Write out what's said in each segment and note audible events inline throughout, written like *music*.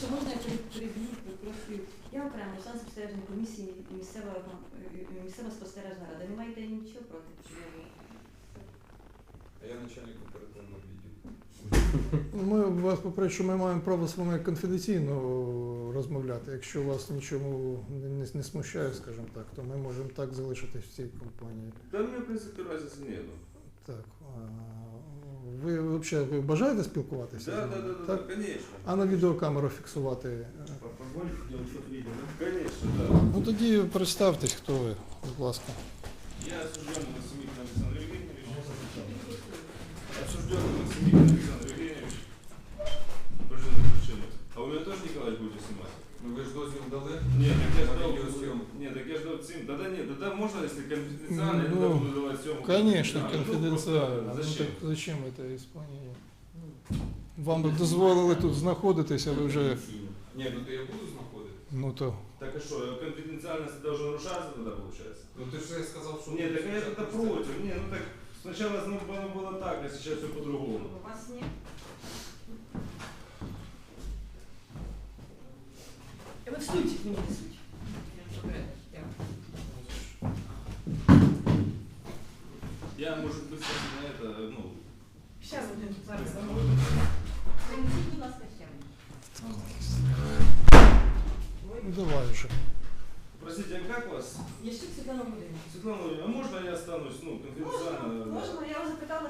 Якщо можна, я пере- переб'ю. Я окремо член спостережної комісії і місцева, е, місцева спостережна рада. Не маєте нічого проти? щоб я була? А я начальник оперативного відділу. Ми вас попереджу, що ми маємо право з вами конфіденційно розмовляти. Якщо вас нічому не, не, не смущає, скажімо так, то ми можемо так залишитись в цій компанії. Да мне, в принципе, разницы нету. Так. а, Ви взагалі бажаєте спілкуватися? Да, да, да, да, так? да, конечно. А на відеокамеру фіксувати? е, да? Конечно, да. Ну тоді представтесь, хто ви, будь ласка. Я осужденный Максимилин Александр Евгеньевич. Осужденный Максимилин Александр так я ждал ЦИМ. Да да нет, да да можно, если конфиденциально, я Ну, тогда буду давать съемку. Конечно, А, ну, конфіденціально. просто Ну, Зачем? так зачем це исполнение? Вам би дозволили тут знаходитися, ви вже. Ні, ну то я буду знаходити. Ну то. Так а что, конфиденциальность должна нарушаться тогда получается? Ну ти ж я сказав, що... Нет, так я это против. Не, ну так сначала ну, было, было так, а сейчас все по-другому. У вас ні? Ви в стульчик мені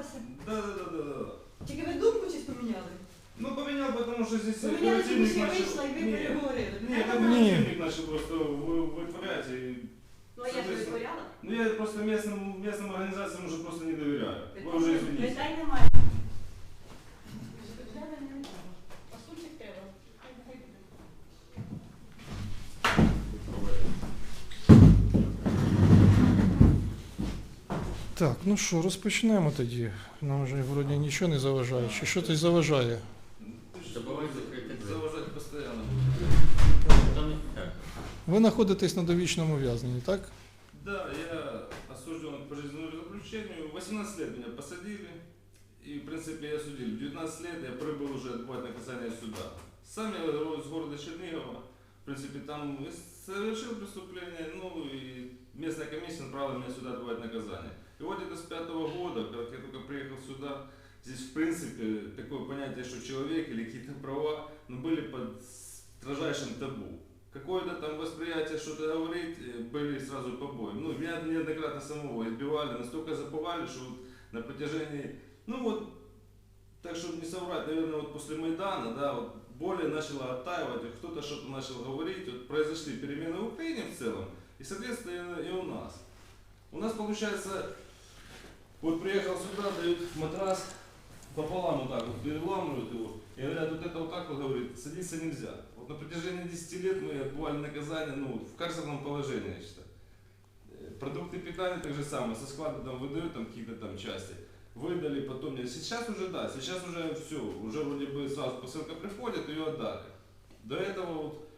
я вас запиталася. Да, да, да, да, да. Тільки ви думку щось поміняли? Ну, поменял, потому что здесь Поміняли, тому що я начал... вийшла і ви Нет, переговорили. нет, Треба там було- Ні. оперативник начал просто вы- вытворять. И... Ну, а я ж витворяла. Ну, я просто местным, местным организациям уже просто не доверяю. Вы уже извините. Питань немає. Так, ну що, розпочнемо тоді. Нам вже вроді нічого не заважає. Чи що то заважає? Добавай закрытый дверь. Завожать постоянно. Там не- так. Ви знаходитесь на довічному ув'язненні, так? Да, я осужден к пожизненному заключению. 18 лет меня посадили. И, в принципе, я судили. В 19 лет я прибыл уже отбывать наказание суда. Сам я родом из города Чернигова. В принципе, там и совершил преступление, ну и местная комиссия направила меня сюда отбывать наказание. И вот это с пятого года, как я только приехал сюда, здесь, в принципе, такое понятие, что человек или какие-то права, ну, были под строжайшим табу какое-то там восприятие, что-то говорить, э, были сразу побои. Ну, меня неоднократно самого избивали, настолько забывали, что вот на протяжении, ну вот, так чтобы не соврать, наверное, вот после Майдана, да, вот более начала оттаивать, кто-то что-то начал говорить, вот произошли перемены в Украине в целом, и, соответственно, и у нас. У нас получается, вот приехал сюда, дают матрас пополам вот так вот, переламывают его, и говорят, вот это вот так вот, говорит, садиться нельзя. Вот на протяжении 10 лет мы отбывали наказание, ну, в карцерном положении, я считаю. Э, Продукты питания так же самое, со склада там выдают там какие-то там части. Выдали, потом нет. Сейчас уже да, сейчас уже все, уже вроде бы сразу посылка приходит, ее отдали. До этого вот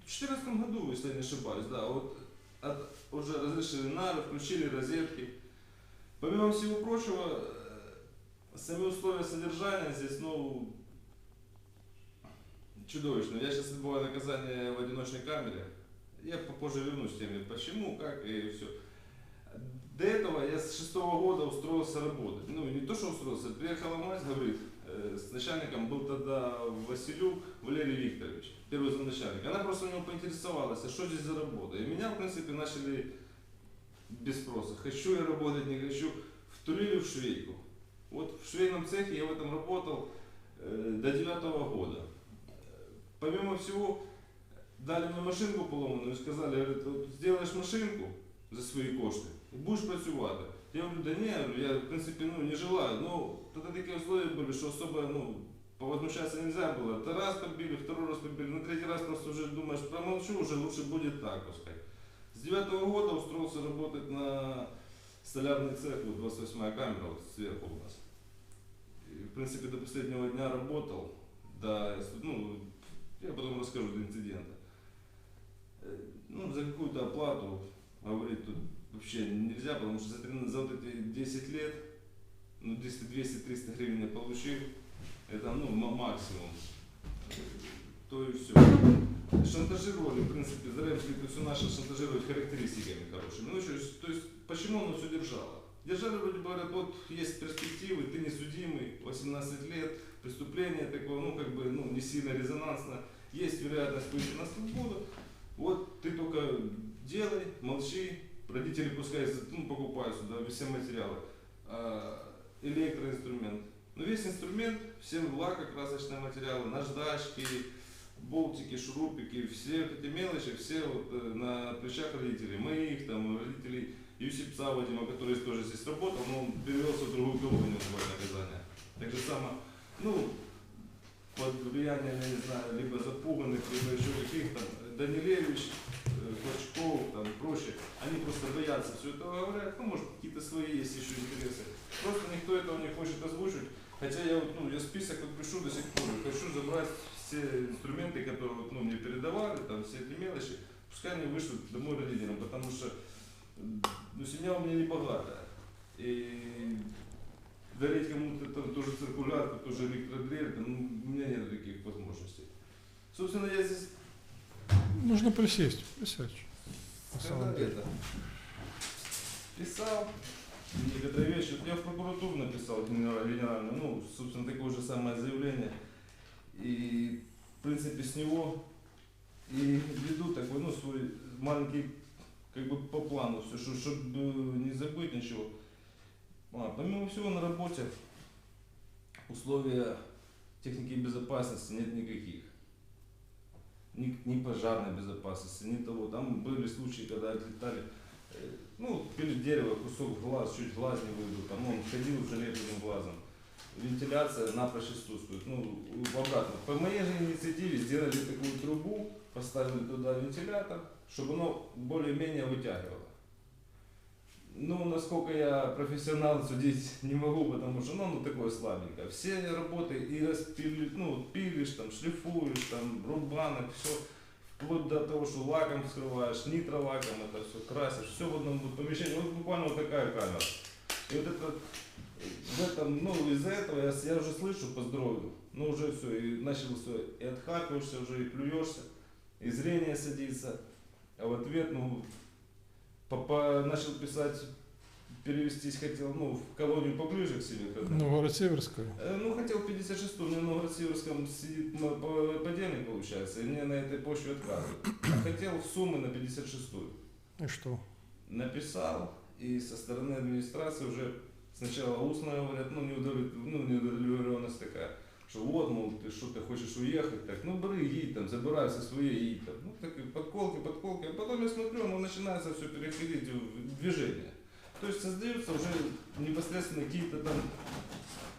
в 2014 году, если не ошибаюсь, да, вот от- уже разрешили нары, включили розетки. Помимо всего прочего, э, сами условия содержания здесь, ну, чудовищно. Я сейчас отбываю наказание в одиночной камере. Я попозже вернусь к теме, почему, как и все. До этого я с шестого года устроился работать. Ну, не то, что устроился, приехала мать, говорит, э, с начальником был тогда Василюк Валерий Викторович, первый замначальник. Она просто у него поинтересовалась, а что здесь за работа. И меня, в принципе, начали без спроса. Хочу я работать, не хочу. Втулили в швейку. Вот в швейном цехе я в этом работал э, до девятого года. Помимо всего, дали мне машинку поломанную и сказали, говорят, вот сделаешь машинку за свої кошти і будеш працювати. Я говорю, да ні, я говорю, я в принципі ну, не желаю. Ну, тогда такие условия были, что особо ну, повозмущаться нельзя было. Это раз побили, второй раз побили, на третий раз просто уже думаешь, промолчу, уже лучше будет так, пускай. Девятого года устроился работать на столярный цех, вот 28 камера, вот сверху у нас. И, в принципе, до последнего дня работал, до, ну, я потом расскажу до инцидента. Э, Ну, за какую-то оплату говорить тут вообще нельзя, потому что за, три- за вот эти 10 лет, ну, 200-300 гривен я получил, это, ну, ма- максимум. То и все. Шантажировали, в принципе, все наше шантажировать характеристиками хорошими. Ну, то есть, почему оно все держало? Держали, вроде бы, говорят, вот есть перспективы, ты не судимый, 18 лет, преступление такое, ну, как бы, ну, не сильно резонансно, есть вероятность выйти на свободу, вот ты только делай, молчи, родители пускай ну, покупают сюда все материалы, А, электроинструмент. Но весь инструмент, все лака, красочные материалы, наждачки, болтики, шурупики, все эти мелочи, все вот э, на плечах родителей, моих, там, родителей Юсипца Вадима, который тоже здесь работал, но он перевелся в другую колонию наказание. Так же само, ну, под влиянием, я не знаю, либо запуганных, либо еще каких-то, Данилевич, э, Клочков, там, и прочее, они просто боятся все это говорят, ну, может, какие-то свои есть еще интересы. Просто никто этого не хочет озвучить. Хотя я вот, ну, я список вот пишу до сих пор, хочу забрать все инструменты, которые ну, мне передавали, там, все эти мелочи, пускай они вышлют домой родителям, потому что ну, семья у меня не богатая. И дарить кому-то там тоже циркулярку, тоже электродрель, там, ну, у меня нет таких возможностей. Собственно, я здесь Нужно присесть, присядь. Когда это писал некоторые вещи. Я в прокуратуру написал генера- генеральную, ну, собственно, такое же самое заявление. И, в принципе, с него и веду такой, ну, свой маленький, как бы по плану все, чтобы не забыть ничего. А, помимо всего на работе условия техники безопасности нет никаких. Ни, ни пожарной безопасности, ни того. Там были случаи, когда отлетали, э, ну, пили дерево, кусок глаз, чуть глаз не выбил, там он ходил с залепленным глазом. Вентиляция напрочь отсутствует. Ну, в обратно. По моей же инициативе сделали такую трубу, поставили туда вентилятор, чтобы оно более-менее вытягивало. Ну, насколько я профессионал судить не могу, потому что, ну, ну такое слабенькое. Все работы и распили, ну, пилишь, там, шлифуешь, там, рубанок, все, вплоть до того, что лаком скрываешь, нитролаком это все красишь, все в одном помещении. Вот буквально вот такая камера. И вот это, в этом, ну, из-за этого я, я уже слышу по здоровью, ну, уже все, и начал все, и отхаркиваешься уже, и плюешься, и зрение садится, а в ответ, ну, Папа начал писать, перевестись хотел, ну, в колонию поближе к себе. к этому. Ну, Северская. Э, Ну, хотел в 56 у меня в Новгород-Северском сидит подельник, получается, и мне на этой почве отказывают. А хотел в Сумы на 56-ю. И что? Написал, и со стороны администрации уже сначала устно говорят, ну, неудовлет- ну, неудовлетворенность такая, что вот, мол, ты что, ты хочешь уехать, так, ну, бери, едь там, забирай все свои, едь там. Ну, так, и подколки, подколки, а потом я смотрю, ну, начинается все переходить в движение. То есть создаются уже непосредственно какие-то там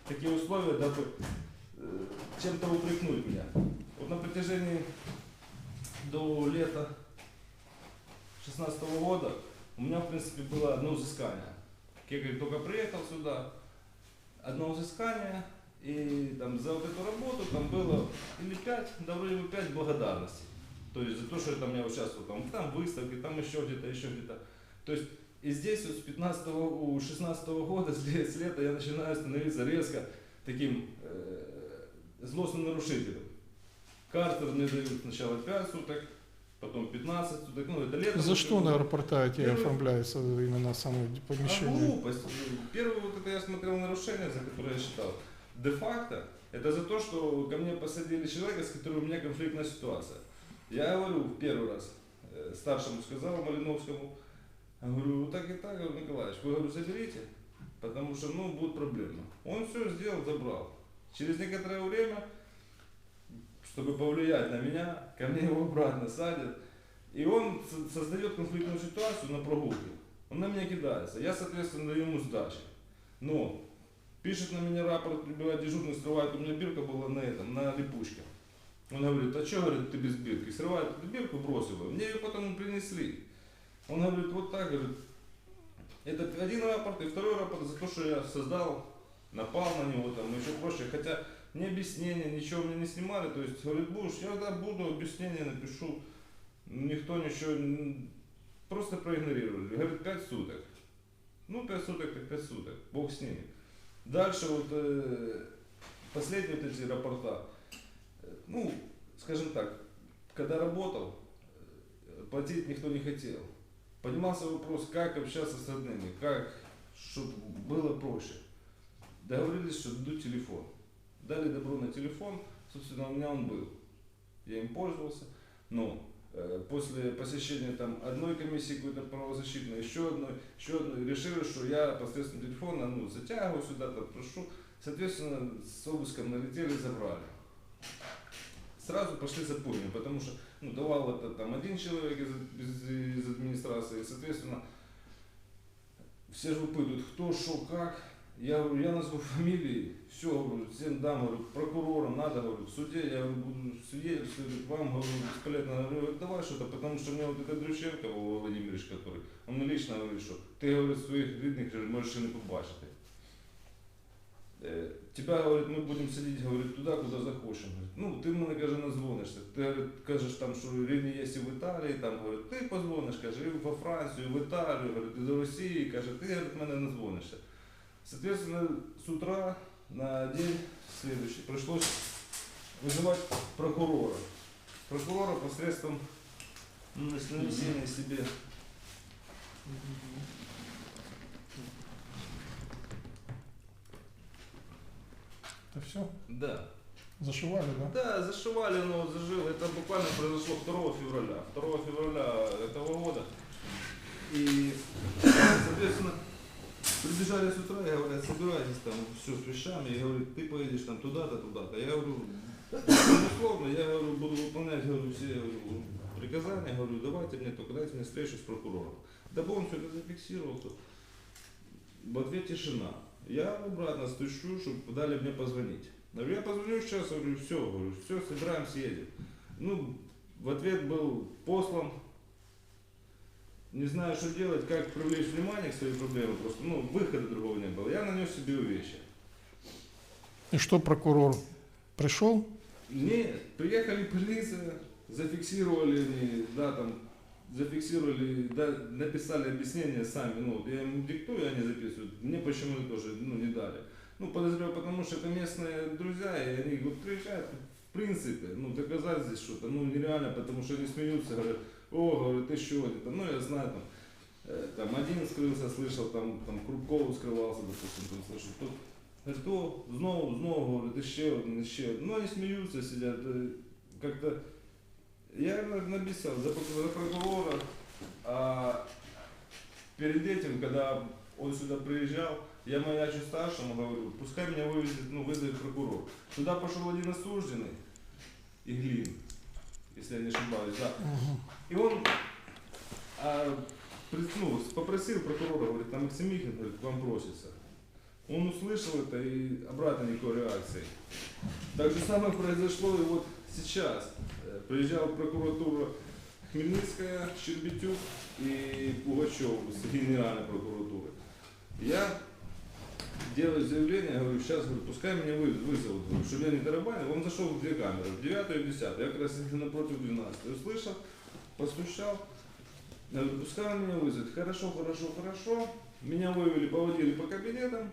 такие условия, дабы чем-то упрекнуть меня. Вот на протяжении до лета 16 года у меня, в принципе, было одно взыскание. Как только приехал сюда, одно взыскание, и там за вот эту работу там было или пять, да вроде бы пять благодарностей. То есть за то, что я там я участвовал, там, там выставки, там еще где-то, еще где-то. То есть и здесь вот с 15 у 16 года, *laughs* с ле- с лета я начинаю становиться резко таким э, злостным нарушителем. Картер мне дают сначала 5 суток, потом 15 суток, ну это лето. За что на аэропорта эти Первый- оформляются именно самые А помещения? глупость. Первое вот это я смотрел нарушение, за которое я считал. Де-факто это за то, что ко мне посадили человека, с которым у меня конфликтная ситуация. Я говорю в первый раз, э, старшему сказал, Малиновскому, говорю, вот так и так, говорю, Николаевич, вы, говорю, заберите, потому что, ну, будет проблема. Он все сделал, забрал. Через некоторое время, чтобы повлиять на меня, ко мне его обратно садят, и он со- создает конфликтную ситуацию на прогулке. Он на меня кидается. Я, соответственно, даю ему сдачи. Но пишет на меня рапорт, прибывает дежурный, срывает. У меня бирка была на этом, на липучке. Он говорит, а что, говорит, ты без бирки? Срывает эту бирку, бросил ее. Мне ее потом принесли. Он говорит, вот так, говорит, это один рапорт, и второй рапорт за то, что я создал, напал на него, там, еще прочее. Хотя ни объяснения, ничего мне не снимали. То есть, говорит, будешь, я да, буду, объяснение напишу. Никто ничего, просто проигнорировали. Говорит, пять суток. Ну, пять суток, так пять суток. Бог с ними. Дальше вот э, последние вот эти рапорта. Э, Ну, скажем так, когда работал, э, платить никто не хотел. Поднимался вопрос, как общаться с родными, как, чтобы было проще. Договорились, что дадут телефон. Дали добро на телефон, собственно, у меня он был. Я им пользовался, но э, после посещения там одной комиссии какой-то правозащитной, еще одной, еще одной, решили, что я посредством телефона ну, затягиваю сюда, там, прошу. Соответственно, с обыском налетели, забрали. Сразу пошли запугивания, потому что ну, давал это там один человек из, из, из администрации, соответственно, все же выпытывают, кто, что, как. Я говорю, я назову фамилии, все, говорю, всем дам, говорю, прокурорам надо, говорю, в суде, я говорю, буду свидетельствовать, вам, говорю, бесполезно, говорю, давай что-то, потому что у меня вот этот Дрюченко, Вова Владимирович, который, он мне лично говорит, что ты, говорит, своих рідних можеш і не побачити. Е, Тебя, говорит, мы будем сидеть, говорит, туда, куда захочем. Говорит, ну, ты мне, каже, назвонишься. Ты, говорит, кажешь, там, что рівні є і в Італії, там, говорит, ти позвониш, каже, і во Францію, і в Італію, говорит, і до Росії, каже, ти, говорит, мене назвонишься. Соответственно, с утра на день следующий пришлось вызывать прокурора. Прокурора посредством нанесения себе Это все? Да. Зашивали, да? Да, зашивали, но зажило. Это буквально произошло 2 февраля. 2 февраля этого года. И, соответственно, прибежали с утра и говорят, собирайтесь там все с вещами. И говорят, ты поедешь там туда-то, туда-то. Я говорю, безусловно, я говорю, буду выполнять говорю, все говорю, приказания. Говорю, давайте мне только дайте мне встречу с прокурором. Дабы он все это зафиксировал, в ответ тишина. Я обратно стучу, чтобы дали мне позвонить. Говорю, я позвоню сейчас, говорю, все, говорю, все, собираемся, едем. Ну, в ответ был послан, не знаю, что делать, как привлечь внимание к своей проблеме, просто, ну, выхода другого не было. Я нанес себе увечья. И что прокурор пришел? Нет, приехали полиция, зафиксировали они, да, там, зафиксировали, да, написали объяснение сами, ну, я им диктую, они записывают, мне почему-то тоже, ну, не дали. Ну, подозреваю, потому что это местные друзья, и они вот приезжают, в принципе, ну, доказать здесь что-то, ну, нереально, потому что они смеются, говорят, о, говорят, ты что, это, ну, я знаю, там, э, там один скрылся, слышал, там, там, Крупков скрывался, допустим, там, слышал, тут, говорит, о, знову, знову, говорит, ще один, ще один. Ну, они смеются, сидят, э, как-то, я на- написал за, за прокурора, а перед этим, когда он сюда приезжал, я маячу старшему говорю, пускай меня вывезет, ну, вызовет прокурор. Туда пошел один осужденный, Иглин, если я не ошибаюсь, да. И он а, ну, попросил прокурора, говорит, там Максимихин, говорит, к вам просится. Он услышал это и обратно никакой реакции. Так же самое произошло и вот сейчас. Приезжал в прокуратуру Хмельницкая, Щербетюк и Пугачев с генеральной прокуратуры. Я делаю заявление, говорю, сейчас говорю, пускай меня вы- вызовут, чтобы я не тарабанил. Он зашел в две камеры, в 9 и в 10. Я как раз напротив 12. Услышал, постучал. Я говорю, пускай он меня вызовет. Хорошо, хорошо, хорошо. Меня вывели, поводили по кабинетам.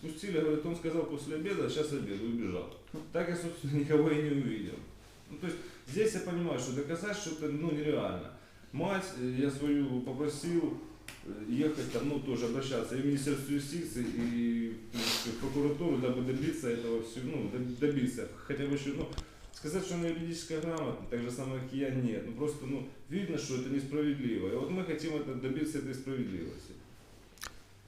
Спустили, говорит, он сказал после обеда, сейчас обед, и убежал. Так я, собственно, *laughs* никого и не увидел. Ну, то есть здесь я понимаю, что доказать что-то ну, нереально. Мать, э, я свою попросил ехать там, ну, тоже обращаться и в Министерство юстиции, и в прокуратуру, дабы добиться этого всего, ну, доб- добиться, хотя бы еще, ну, сказать, что она юридическая грамотна, так же самое, как и я, нет. Ну, просто, ну, видно, что это несправедливо. И вот мы хотим это, добиться этой справедливости.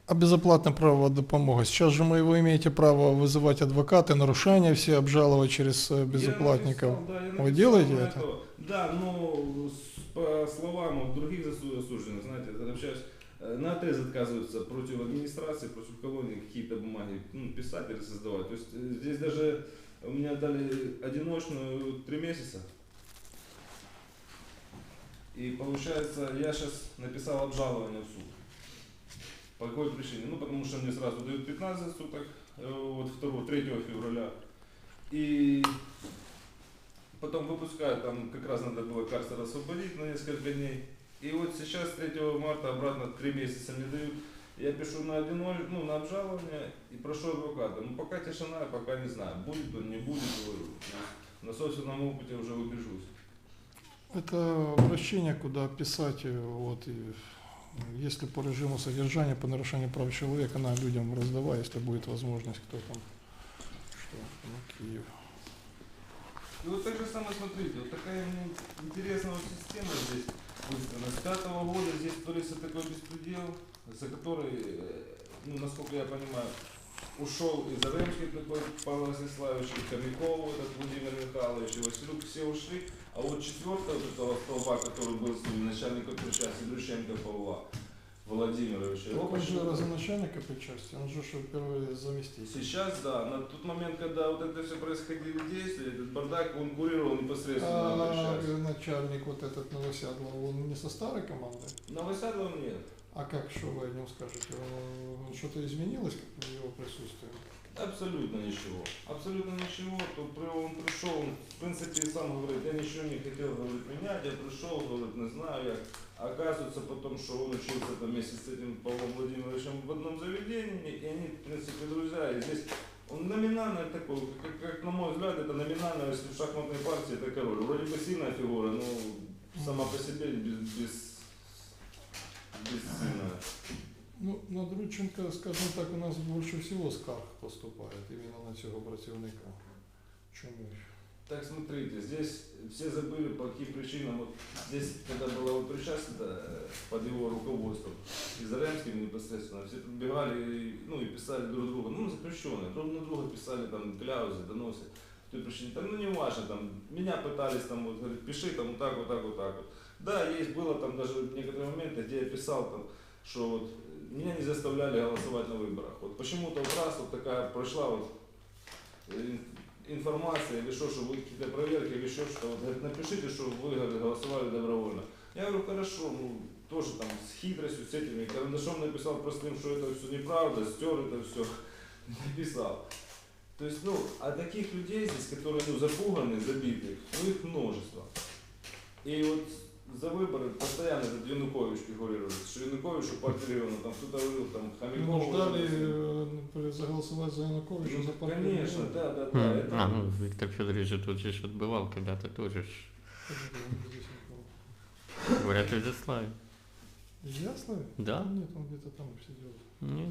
А безоплатная правовая допомога. Сейчас же вы, вы имеете право вызывать адвоката, нарушения все обжаловать через э, безоплатников. Я написал, да, я Вы написал делаете на это? Да, но по словам других осужденных, знаете, когда общаюсь, на отрез отказываются против администрации, против колонии какие-то бумаги ну, писать или создавать. То есть э, здесь даже у меня дали одиночную три месяца. И получается, я сейчас написал обжалование в суд. По какой причине? Ну, потому что мне сразу дают 15 суток, э, вот 2, 3 февраля. И потом выпускают, там как раз надо было карцер освободить на несколько дней. И вот сейчас 3 марта обратно 3 месяца мне дают. Я пишу на одино, ну, на обжалование и прошу адвоката. Ну, пока тишина, пока не знаю, будет он, не будет, говорю. на собственном опыте уже убежусь. Это обращение, куда писать, э, вот, и, э, если по режиму содержания, по нарушению прав человека, на людям раздавай, если будет возможность, кто там, что, ну, Киев. И вот так же самое, смотрите, вот такая интересная вот система здесь выстроена. С пятого года здесь творится такой беспредел, за который, э, ну, насколько я понимаю, ушел и Заремский такой Павел Ростиславович, и Хомяков этот Владимир Михайлович, и Василюк, все ушли. А вот четвертого этого столба, который был с ним, начальник части Друщенко Павла Владимировича, он же разоначальника по части, он же первый заместитель. Сейчас, да, на тот момент, когда вот это все происходили действия, этот бардак, он курировал непосредственно А начальник вот этот Новосядлов, он не со старой командой? Новосядлова нет. А как, что вы о нем скажете? Что-то изменилось в его присутствии? Абсолютно ничего. Абсолютно ничего. То при- он пришел, в принципе, сам говорит, я ничего не хотел говорит, менять, я пришел, говорит, не знаю як. Оказывается потом, что он учился там вместе с этим Павлом Владимировичем в одном заведении, и они, в принципе, друзья. И здесь он номинально такой, как, как на мой взгляд, это номинально, если в шахматной партии это король. Вроде бы сильная фигура, но сама по себе без, без, бессильная. Ну, на Друченка, скажімо так, у нас більше всього скарг поступає іменно на цього працівника. Чому? Так смотрите, здесь все забыли по каким причинам. Вот здесь, когда была вот причастна э, под его руководством, и Заремским непосредственно, все подбегали и, ну, и писали друг другу, ну, заключенные, друг на друга писали там кляузы, доносы. По той причине, там, ну, не важно, там, меня пытались, там, вот, говорит, пиши, там, вот так, вот так, вот так вот. Да, есть, было там даже некоторые моменты, где я писал, там, что вот э, меня не заставляли голосовать на выборах. Вот почему-то вот раз вот такая прошла вот э, информация или что, что вы какие-то проверки или еще что, вот, говорит, напишите, что вы говорит, голосовали добровольно. Я говорю, хорошо, ну, тоже там с хитростью, с этими, карандашом написал простым, что это все неправда, стер это все, *laughs* написал. То есть, ну, а таких людей здесь, которые, ну, запуганы, забиты, ну, их множество. И вот за выборы постоянно этот Янукович фигурирует, что Янукович, что партия региона, там кто-то говорил, там, Хомяков. Ну, ждали е, заголосувати за Януковича, за партію. Конечно, да, да, да. М, это- А, ну, Виктор Федорович же тут же отбывал когда-то тоже. Говорят, в Изяславе. Ясно? Да? Нет, он где-то там сидел. Не,